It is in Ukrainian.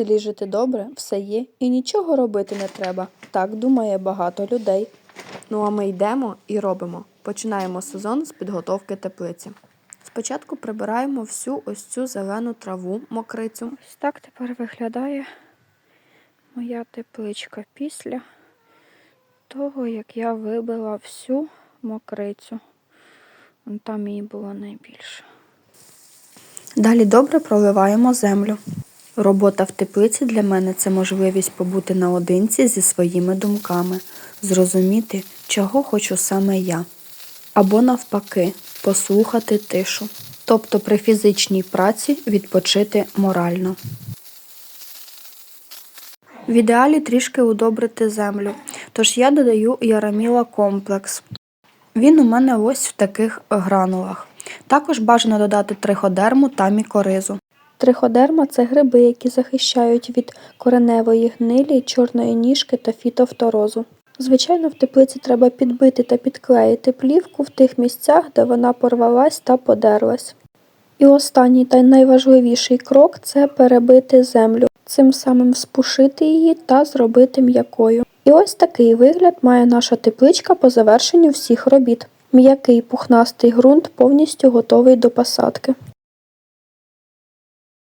селі жити добре, все є і нічого робити не треба. Так думає багато людей. Ну а ми йдемо і робимо. Починаємо сезон з підготовки теплиці. Спочатку прибираємо всю ось цю зелену траву, мокрицю. Ось так тепер виглядає моя тепличка після того, як я вибила всю мокрицю. Там її було найбільше. Далі добре проливаємо землю. Робота в теплиці для мене це можливість побути наодинці зі своїми думками, зрозуміти, чого хочу саме я. Або навпаки, послухати тишу. Тобто при фізичній праці відпочити морально. В ідеалі трішки удобрити землю, тож я додаю яраміла комплекс. Він у мене ось в таких гранулах. Також бажано додати триходерму та мікоризу. Триходерма це гриби, які захищають від кореневої гнилі, чорної ніжки та фітофторозу. Звичайно, в теплиці треба підбити та підклеїти плівку в тих місцях, де вона порвалась та подерлась. І останній та найважливіший крок це перебити землю, цим самим спушити її та зробити м'якою. І ось такий вигляд має наша тепличка по завершенню всіх робіт. М'який пухнастий ґрунт повністю готовий до посадки.